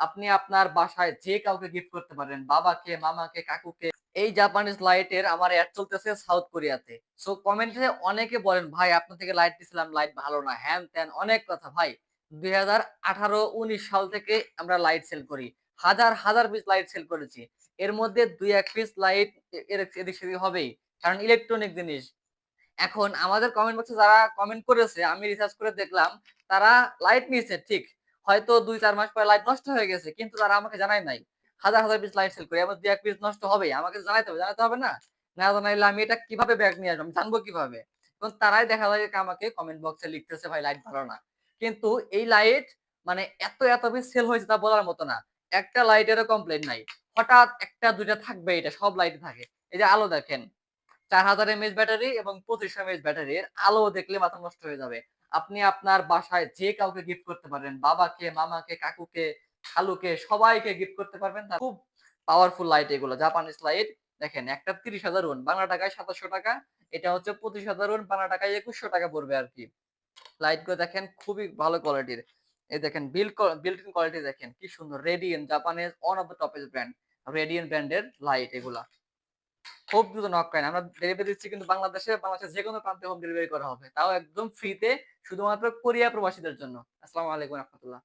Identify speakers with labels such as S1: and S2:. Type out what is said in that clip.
S1: আপনি আপনার বাসায় যে কাউকে গিফট করতে পারেন, বাবাকে, মামাকে, কাকুকে, এই জাপানিজ লাইটের আমার অ্যাড চলতেছে সাউথ কোরিয়াতে সো কমেন্টে অনেকে বলেন, ভাই, আপনার থেকে লাইট দিছিলাম লাইট ভালো না। হ্যান ত্যান, অনেক কথা। ভাই, দুই হাজার আঠারো উনিশ সাল থেকে আমরা লাইট সেল করি। হাজার হাজার পিস লাইট সেল করেছি। এর মধ্যে দুই এক পিস লাইট এদিক সেদিক হবেই, কারণ ইলেকট্রনিক জিনিস। এখন আমাদের কমেন্ট বক্সে যারা কমেন্ট করেছে, আমি রিসার্চ করে দেখলাম, তারা লাইট নিয়েছে, ঠিক? হয়তো দুই, চার মাস পরে লাইট নষ্ট হয়ে গেছে, কিন্তু তারা আমাকে জানায় নাই। হাজার হাজার পিস লাইট সেল করি এবার দুই, এক পিস নষ্ট হবে, আমাকে জানাইতে হবে জানাতে হবে না। না জানাইলে আমি এটা কীভাবে ব্যাগ নিয়ে আসব, আমি জানব কীভাবে? এবং তারাই দেখা যায় আমাকে কমেন্ট বক্সে লিখতেছে, ভাই লাইট ভালো না। কিন্তু এই লাইট মানে এত এত পিস সেল হয়েছে তা বলার মতো না। একটা লাইটেরও কমপ্লেন নাই। হঠাৎ একটা, দুইটা থাকবে, এটা সব লাইটে থাকে। এই যে আলো দেখেন চার হাজার এমএএচ ব্যাটারি এবং পঁচিশ এমএএচ ব্যাটারির আলো দেখলে মাথা নষ্ট হয়ে যাবে। আপনি আপনার বাসায় যে কাউকে গিফট করতে পারবেন বাবাকে, মামাকে, কাকুকে, খালুকে, সবাইকে গিফট করতে পারবেন খুব পাওয়ারফুল লাইট এগুলো জাপানিজ লাইট দেখেন, একটা তিরিশ হাজার ওন বাংলা টাকায় সাতাশশো টাকা, এটা হচ্ছে পঁচিশ হাজার ওন বাংলা টাকায় একুশশো টাকা পড়বে আর কি। লাইটগুলো দেখেন খুবই ভালো কোয়ালিটির এই দেখেন বিল বিল্ট ইন কোয়ালিটি দেখেন, কি সুন্দর রেডিয়েন্ট জাপানের one of the topest brand radiant ব্র্যান্ডের লাইট এগুলা। খুব দ্রুত নক করেন আমরা ডেলিভারি দিচ্ছি কিন্তু বাংলাদেশে, বাংলাদেশের যে কোনো প্রান্তে হোম ডেলিভারি করা হবে। তাও একদম ফ্রিতে শুধুমাত্র কোরিয়া প্রবাসীদের জন্য। আসসালামু আলাইকুম রহমতুল্লাহ।